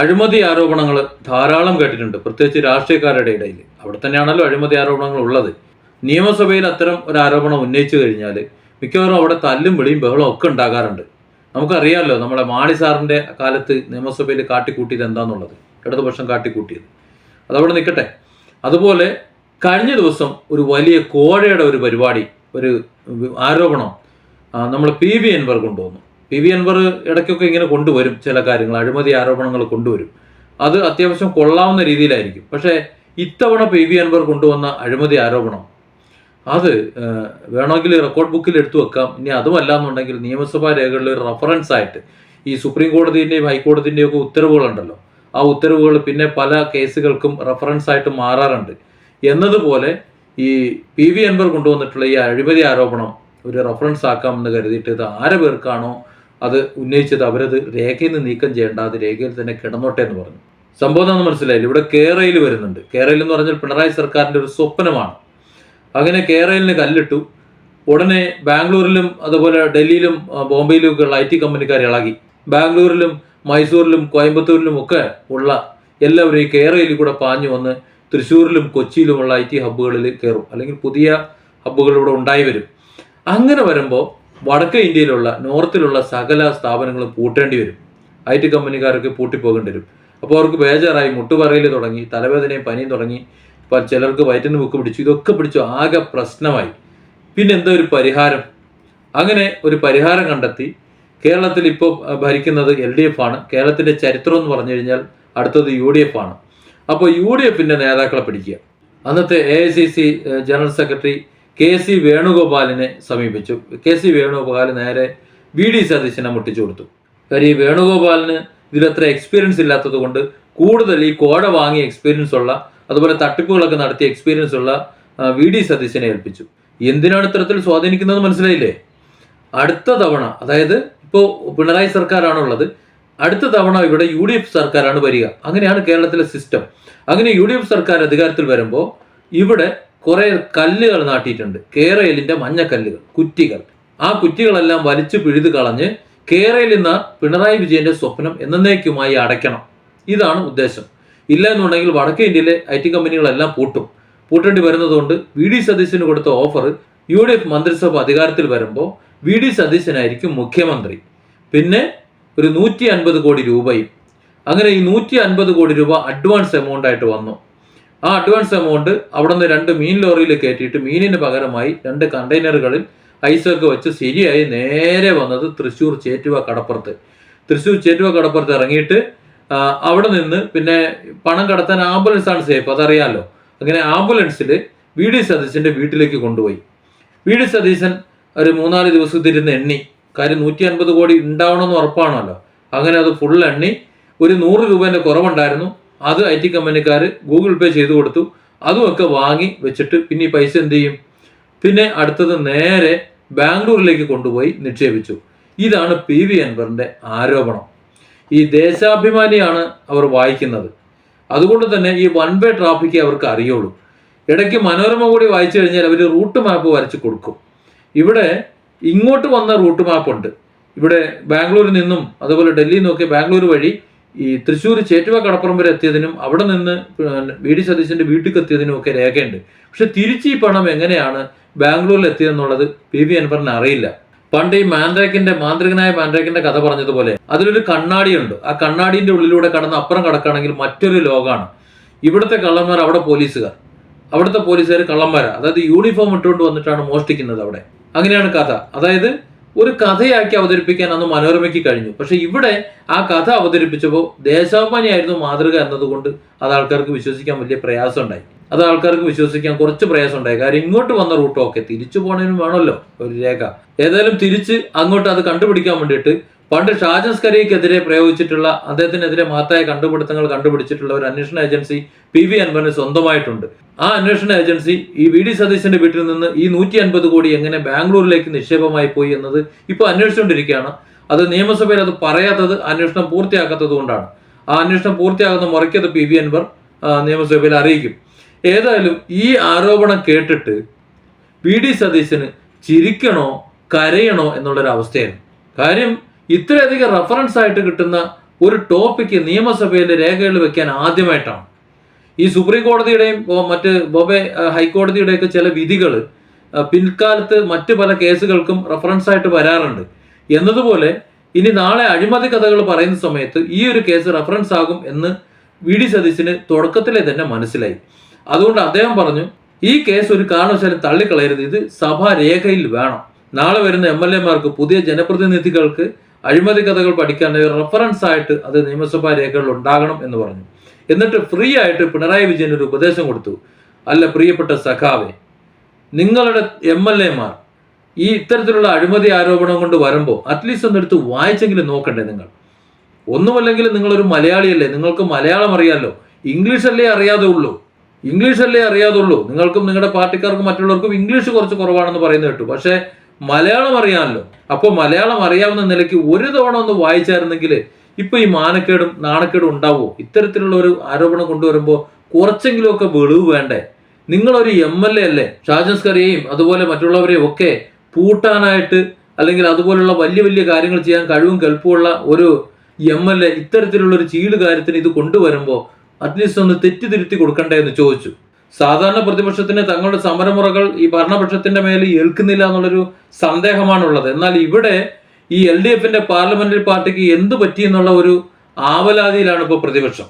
അഴിമതി ആരോപണങ്ങൾ ധാരാളം കേട്ടിട്ടുണ്ട്. പ്രത്യേകിച്ച് രാഷ്ട്രീയക്കാരുടെ ഇടയിൽ അവിടെ തന്നെയാണല്ലോ അഴിമതി ആരോപണങ്ങൾ ഉള്ളത്. നിയമസഭയിൽ അത്തരം ഒരു ആരോപണം ഉന്നയിച്ചു കഴിഞ്ഞാൽ മിക്കവാറും അവിടെ തല്ലും വിളിയും ബഹളവും ഒക്കെ ഉണ്ടാകാറുണ്ട്. നമുക്കറിയാമല്ലോ നമ്മളെ മാണി സാറിന്റെ കാലത്ത് നിയമസഭയിൽ കാട്ടിക്കൂട്ടിയത് എന്താണെന്നുള്ളത് ഇടതുപക്ഷം കാട്ടിക്കൂട്ടിയത്. അതവിടെ നിൽക്കട്ടെ അതുപോലെ കഴിഞ്ഞ ദിവസം ഒരു വലിയ കോഴയുടെ ഒരു പരിപാടി ഒരു ആരോപണം നമ്മൾ പി വി എൻവർ കൊണ്ടുവന്നു. പി വി അൻവർ ഇടയ്ക്കൊക്കെ ഇങ്ങനെ കൊണ്ടുവരും ചില കാര്യങ്ങൾ അഴിമതി ആരോപണങ്ങൾ കൊണ്ടുവരും. അത് അത്യാവശ്യം കൊള്ളാവുന്ന രീതിയിലായിരിക്കും. പക്ഷേ ഇത്തവണ പി വി അൻവർ കൊണ്ടുവന്ന അഴിമതി ആരോപണം അത് വേണമെങ്കിൽ റെക്കോർഡ് ബുക്കിൽ എടുത്തു വെക്കാം. ഇനി അതുമല്ല എന്നുണ്ടെങ്കിൽ നിയമസഭാ രേഖകളിൽ റെഫറൻസ് ആയിട്ട് ഈ സുപ്രീം കോടതിന്റെയും ഹൈക്കോടതിന്റെയും ഒക്കെ ഉത്തരവുകളുണ്ടല്ലോ. ആ ഉത്തരവുകൾ പിന്നെ പല കേസുകൾക്കും റഫറൻസ് ആയിട്ട് മാറാറുണ്ട്. എന്നതുപോലെ ഈ പി വി അൻവർ കൊണ്ടുവന്നിട്ടുള്ള ഈ അഴിമതി ആരോപണം ഒരു റഫറൻസ് ആക്കാമെന്ന് കരുതിയിട്ട് ഇത് ആരെ പേർക്കാണോ അത് ഉന്നയിച്ചത് അവരത് രേഖയിൽ നിന്ന് നീക്കം ചെയ്യേണ്ട അത് രേഖയിൽ തന്നെ കിടന്നോട്ടെ എന്ന് പറഞ്ഞു. സംഭവം എന്താണെന്ന് മനസ്സിലായില്ല. ഇവിടെ കേരളയിൽ വരുന്നുണ്ട്. കേരളയിൽ എന്ന് പറഞ്ഞാൽ പിണറായി സർക്കാരിന്റെ ഒരു സ്വപ്നമാണ്. അങ്ങനെ കേരളിന് കല്ലിട്ടു. ഉടനെ ബാംഗ്ലൂരിലും അതുപോലെ ഡൽഹിയിലും ബോംബെയിലും ഒക്കെ ഉള്ള ഐ ടി കമ്പനിക്കാർ ഇളകി. ബാംഗ്ലൂരിലും മൈസൂരിലും കോയമ്പത്തൂരിലും ഒക്കെ ഉള്ള എല്ലാവരും ഈ കേരളയിൽ കൂടെ പാഞ്ഞു വന്ന് തൃശ്ശൂരിലും കൊച്ചിയിലുമുള്ള ഐ ടി ഹബ്ബുകളിൽ കയറും. അല്ലെങ്കിൽ പുതിയ ഹബ്ബുകൾ ഇവിടെ ഉണ്ടായി വരും. അങ്ങനെ വരുമ്പോൾ വടക്കേ ഇന്ത്യയിലുള്ള നോർത്തിലുള്ള സകല സ്ഥാപനങ്ങളും പൂട്ടേണ്ടി വരും. ഐ ടി കമ്പനിക്കാർക്ക് പൂട്ടിപ്പോകേണ്ടി വരും. അപ്പോൾ അവർക്ക് ബേജാറായി മുട്ടുപറയിൽ തുടങ്ങി തലവേദനയും പനിയും തുടങ്ങി. ഇപ്പോൾ ചിലർക്ക് വയറ്റിന് ബുക്ക് പിടിച്ചു. ഇതൊക്കെ പിടിച്ചു ആകെ പ്രശ്നമായി. പിന്നെ എന്താ ഒരു പരിഹാരം? അങ്ങനെ ഒരു പരിഹാരം കണ്ടെത്തി. കേരളത്തിൽ ഇപ്പോൾ ഭരിക്കുന്നത് എൽ ഡി എഫ് ആണ്. കേരളത്തിന്റെ ചരിത്രം എന്ന് പറഞ്ഞു കഴിഞ്ഞാൽ അടുത്തത് യു ഡി എഫ് ആണ്. അപ്പോൾ യു ഡി എഫിന്റെ നേതാക്കളെ പിടിക്കുക. അന്നത്തെ A I C C general secretary K C വേണുഗോപാലിനെ സമീപിച്ചു. കെ സി വേണുഗോപാൽ നേരെ വി ഡി സതീശനെ മുട്ടിച്ചു കൊടുത്തു. കാര്യം ഈ വേണുഗോപാലിന് ഇതിലത്ര എക്സ്പീരിയൻസ് ഇല്ലാത്തത് കൊണ്ട് കൂടുതൽ ഈ കോട വാങ്ങിയ എക്സ്പീരിയൻസ് ഉള്ള അതുപോലെ തട്ടിപ്പുകളൊക്കെ നടത്തിയ എക്സ്പീരിയൻസ് ഉള്ള വി ഡി സതീശനെ ഏൽപ്പിച്ചു. എന്തിനാണ് ഇത്തരത്തിൽ സ്വാധീനിക്കുന്നത് മനസ്സിലായില്ലേ? അടുത്ത തവണ അതായത് ഇപ്പോൾ പിണറായി സർക്കാരാണ് ഉള്ളത് അടുത്ത തവണ ഇവിടെ യു ഡി എഫ് സർക്കാരാണ് വരിക. അങ്ങനെയാണ് കേരളത്തിലെ സിസ്റ്റം അങ്ങനെ യു ഡി എഫ് സർക്കാർ അധികാരത്തിൽ വരുമ്പോൾ ഇവിടെ കുറേ കല്ലുകൾ നാട്ടിയിട്ടുണ്ട്. കേരളിന്റെ മഞ്ഞക്കല്ലുകൾ കുറ്റികൾ. ആ കുറ്റികളെല്ലാം വലിച്ചു പിഴുതു കളഞ്ഞ് കേരയിൽ നിന്ന് പിണറായി വിജയന്റെ സ്വപ്നം എന്നേക്കുമായി അടയ്ക്കണം. ഇതാണ് ഉദ്ദേശം. ഇല്ല എന്നുണ്ടെങ്കിൽ വടക്കേ ഇന്ത്യയിലെ ഐ ടി കമ്പനികളെല്ലാം പൂട്ടും. പൂട്ടേണ്ടി വരുന്നതുകൊണ്ട് വി ഡി സതീശന് കൊടുത്ത ഓഫർ യു ഡി എഫ് മന്ത്രിസഭ അധികാരത്തിൽ വരുമ്പോൾ വി ഡി സതീശനായിരിക്കും മുഖ്യമന്ത്രി. പിന്നെ ഒരു നൂറ്റി അൻപത് കോടി രൂപയും. അങ്ങനെ ഈ നൂറ്റി അൻപത് കോടി രൂപ അഡ്വാൻസ് എമൗണ്ട് ആയിട്ട് വന്നു. ആ അഡ്വാൻസ് എമൗണ്ട് അവിടെ നിന്ന് രണ്ട് മീൻ ലോറിയിൽ കയറ്റിയിട്ട് മീനിന് പകരമായി രണ്ട് കണ്ടെയ്നറുകളിൽ ഐസൊക്കെ വെച്ച് ശരിയായി നേരെ വന്നത് തൃശ്ശൂർ ചേറ്റുവ കടപ്പുറത്ത്. തൃശ്ശൂർ ചേറ്റുവ കടപ്പുറത്ത് ഇറങ്ങിയിട്ട് അവിടെ നിന്ന് പിന്നെ പണം കടത്താൻ ആംബുലൻസ് ആണ് സേഫ് അതറിയാലോ. അങ്ങനെ ആംബുലൻസിൽ വി ഡി സതീശന്റെ വീട്ടിലേക്ക് കൊണ്ടുപോയി. വി ഡി സതീശൻ ഒരു മൂന്നാൽ ദിവസത്തിരുന്ന് എണ്ണി. കാര്യം നൂറ്റി അൻപത് കോടി ഉണ്ടാവണമെന്ന് ഉറപ്പാണല്ലോ. അങ്ങനെ അത് ഫുൾ എണ്ണി. ഒരു നൂറ് രൂപേന്റെ കുറവുണ്ടായിരുന്നു. അത് ഐ ടി കമ്പനിക്കാർ ഗൂഗിൾ പേ ചെയ്തു കൊടുത്തു. അതുമൊക്കെ വാങ്ങി വെച്ചിട്ട് പിന്നെ ഈ പൈസ എന്ത് ചെയ്യും? പിന്നെ അടുത്തത് നേരെ ബാംഗ്ലൂരിലേക്ക് കൊണ്ടുപോയി നിക്ഷേപിച്ചു. ഇതാണ് പി വി അൻവറിന്റെ ആരോപണം. ഈ ദേശാഭിമാനിയാണ് അവർ വായിക്കുന്നത്. അതുകൊണ്ട് തന്നെ ഈ വൺ വേ ട്രാഫിക്കേ അവർക്ക് അറിയുള്ളൂ. ഇടയ്ക്ക് മനോരമ കൂടി വായിച്ചു കഴിഞ്ഞാൽ അവർ റൂട്ട് മാപ്പ് വരച്ച് കൊടുക്കും. ഇവിടെ ഇങ്ങോട്ട് വന്ന റൂട്ട് മാപ്പ് ഉണ്ട്. ഇവിടെ ബാംഗ്ലൂരിൽ നിന്നും അതുപോലെ ഡൽഹിയിൽ നിന്നൊക്കെ ബാംഗ്ലൂർ വഴി ഈ തൃശ്ശൂർ ചേറ്റുവ കടപ്പുറം വരെ എത്തിയതിനും അവിടെ നിന്ന് വി ഡി സതീശന്റെ വീട്ടിൽ എത്തിയതിനും ഒക്കെ രേഖയുണ്ട്. പക്ഷെ തിരിച്ച് ഈ പണം എങ്ങനെയാണ് ബാംഗ്ലൂരിൽ എത്തിയതെന്നുള്ളത് പി വി അൻവറിന് അറിയില്ല. പണ്ട് ഈ മാൻഡ്രേക്കിന്റെ മാന്ത്രികനായ മാൻഡ്രേക്കിന്റെ കഥ പറഞ്ഞതുപോലെ അതിലൊരു കണ്ണാടിയുണ്ട്. ആ കണ്ണാടിന്റെ ഉള്ളിലൂടെ കടന്ന് അപ്പുറം കടക്കുകയാണെങ്കിൽ മറ്റൊരു ലോകമാണ്. ഇവിടുത്തെ കള്ളന്മാർ അവിടെ പോലീസുകാർ. അവിടുത്തെ പോലീസുകാർ കള്ളന്മാരാണ് അതായത് യൂണിഫോം ഇട്ടുകൊണ്ട് വന്നിട്ടാണ് മോഷ്ടിക്കുന്നത് അവിടെ. അങ്ങനെയാണ് കഥ. അതായത് ഒരു കഥയാക്കി അവതരിപ്പിക്കാൻ അന്ന് മനോരമയ്ക്ക് കഴിഞ്ഞു. പക്ഷെ ഇവിടെ ആ കഥ അവതരിപ്പിച്ചപ്പോൾ ദേശാഭിമാനിയായിരുന്നു മാതൃക എന്നതുകൊണ്ട് അത് ആൾക്കാർക്ക് വിശ്വസിക്കാൻ വലിയ പ്രയാസം ഉണ്ടായി അത് ആൾക്കാർക്ക് വിശ്വസിക്കാൻ കുറച്ച് പ്രയാസം ഉണ്ടായി കാര്യം ഇങ്ങോട്ട് വന്ന റൂട്ടും ഒക്കെ തിരിച്ചു പോകണേനും വേണമല്ലോ ഒരു രേഖ. ഏതായാലും തിരിച്ച് അങ്ങോട്ട് അത് കണ്ടുപിടിക്കാൻ വേണ്ടിയിട്ട് പണ്ട് ഷാജൻ സ്കറിയക്കെതിരെ പ്രയോഗിച്ചിട്ടുള്ള അദ്ദേഹത്തിനെതിരെ മഹത്തായ കണ്ടുപിടുത്തങ്ങൾ കണ്ടുപിടിച്ചിട്ടുള്ള ഒരു അന്വേഷണ ഏജൻസി പി വി അൻവറിന് സ്വന്തമായിട്ടുണ്ട്. ആ അന്വേഷണ ഏജൻസി ഈ വി ഡി സതീശന്റെ വീട്ടിൽ നിന്ന് ഈ നൂറ്റി അൻപത് കോടി എങ്ങനെ ബാംഗ്ലൂരിലേക്ക് നിക്ഷേപമായി പോയി എന്നത് ഇപ്പോൾ അന്വേഷിച്ചുകൊണ്ടിരിക്കുകയാണ്. അത് നിയമസഭയിൽ അത് പറയാത്തത് അന്വേഷണം പൂർത്തിയാക്കാത്തത് കൊണ്ടാണ്. ആ അന്വേഷണം പൂർത്തിയാകുന്ന മുറയ്ക്കത് പി വി അൻവർ നിയമസഭയിൽ അറിയിക്കും. ഏതായാലും ഈ ആരോപണം കേട്ടിട്ട് വി ഡി സതീശന് ചിരിക്കണോ കരയണോ എന്നുള്ളൊരു അവസ്ഥയാണ് കാര്യം ഇത്രയധികം റെഫറൻസ് ആയിട്ട് കിട്ടുന്ന ഒരു ടോപ്പിക്ക് നിയമസഭയിൽ രേഖകൾ വെക്കാൻ ആദ്യമായിട്ടാണ്. ഈ സുപ്രീം കോടതിയുടെയും മറ്റ് ബോബെ ഹൈക്കോടതിയുടെയൊക്കെ ചില വിധികൾ പിൽക്കാലത്ത് മറ്റ് പല കേസുകൾക്കും റെഫറൻസ് ആയിട്ട് വരാറുണ്ട്. എന്നതുപോലെ ഇനി നാളെ അഴിമതി കഥകൾ പറയുന്ന സമയത്ത് ഈ ഒരു കേസ് റെഫറൻസ് ആകും എന്ന് വി ഡി സതീശന് തുടക്കത്തിലെ തന്നെ മനസ്സിലായി. അതുകൊണ്ട് അദ്ദേഹം പറഞ്ഞു ഈ കേസ് ഒരു കാരണവശാലും തള്ളിക്കളയരുത്. ഇത് സഭാ രേഖയിൽ വേണം. നാളെ വരുന്ന എം എൽ എമാർക്ക് പുതിയ ജനപ്രതിനിധികൾക്ക് അഴിമതി കഥകൾ പഠിക്കാൻ റെഫറൻസ് ആയിട്ട് അത് നിയമസഭാ രേഖകളിൽ ഉണ്ടാകണം എന്ന് പറഞ്ഞു. എന്നിട്ട് ഫ്രീ ആയിട്ട് പിണറായി വിജയൻ ഒരു ഉപദേശം കൊടുത്തു. അല്ല പ്രിയപ്പെട്ട സഖാവെ നിങ്ങളുടെ എം എൽ എമാർ ഈ ഇത്തരത്തിലുള്ള അഴിമതി ആരോപണം കൊണ്ട് വരുമ്പോൾ അറ്റ്ലീസ്റ്റ് ഒന്നെടുത്ത് വായിച്ചെങ്കിലും നോക്കണ്ടേ നിങ്ങൾ? ഒന്നുമല്ലെങ്കിൽ നിങ്ങളൊരു മലയാളിയല്ലേ? നിങ്ങൾക്ക് മലയാളം അറിയാമല്ലോ ഇംഗ്ലീഷ് അല്ലേ അറിയാതെ ഉള്ളൂ. ഇംഗ്ലീഷ് അല്ലേ അറിയാതെ ഉള്ളൂ. നിങ്ങൾക്കും നിങ്ങളുടെ പാർട്ടിക്കാർക്കും മറ്റുള്ളവർക്കും ഇംഗ്ലീഷ് കുറച്ച് കുറവാണെന്ന് പറയുന്നത് കേട്ടു. പക്ഷേ മലയാളം അറിയാമല്ലോ. അപ്പോൾ മലയാളം അറിയാവുന്ന നിലയ്ക്ക് ഒരു തവണ ഒന്ന് വായിച്ചായിരുന്നെങ്കിൽ ഇപ്പൊ ഈ മാനക്കേടും നാണക്കേടും ഉണ്ടാവുമോ ഇത്തരത്തിലുള്ള ഒരു ആരോപണം കൊണ്ടുവരുമ്പോൾ കുറച്ചെങ്കിലുമൊക്കെ വെളിവ് വേണ്ടേ? നിങ്ങളൊരു എം എൽ എ അല്ലേ? ഷാജൻസ്കറിയെയും അതുപോലെ മറ്റുള്ളവരെയും ഒക്കെ പൂട്ടാനായിട്ട് അല്ലെങ്കിൽ അതുപോലുള്ള വലിയ വലിയ കാര്യങ്ങൾ ചെയ്യാൻ കഴിവും കെൽപ്പുമുള്ള ഒരു എം എൽ എ ഇത്തരത്തിലുള്ള ഒരു ചീട് കാര്യത്തിന് ഇത് കൊണ്ടുവരുമ്പോൾ അറ്റ്ലീസ്റ്റ് ഒന്ന് തെറ്റിതിരുത്തി കൊടുക്കണ്ടേ എന്ന് ചോദിച്ചു. സാധാരണ പ്രതിപക്ഷത്തിന് തങ്ങളുടെ സമരമുറകൾ ഈ ഭരണപക്ഷത്തിന്റെ മേൽ ഏൽക്കുന്നില്ല എന്നുള്ളൊരു സന്ദേഹമാണുള്ളത്. എന്നാൽ ഇവിടെ ഈ എൽ ഡി എഫിന്റെ പാർലമെന്ററി പാർട്ടിക്ക് എന്ത് പറ്റിയെന്നുള്ള ഒരു ആവലാതിയിലാണ് ഇപ്പോൾ പ്രതിപക്ഷം.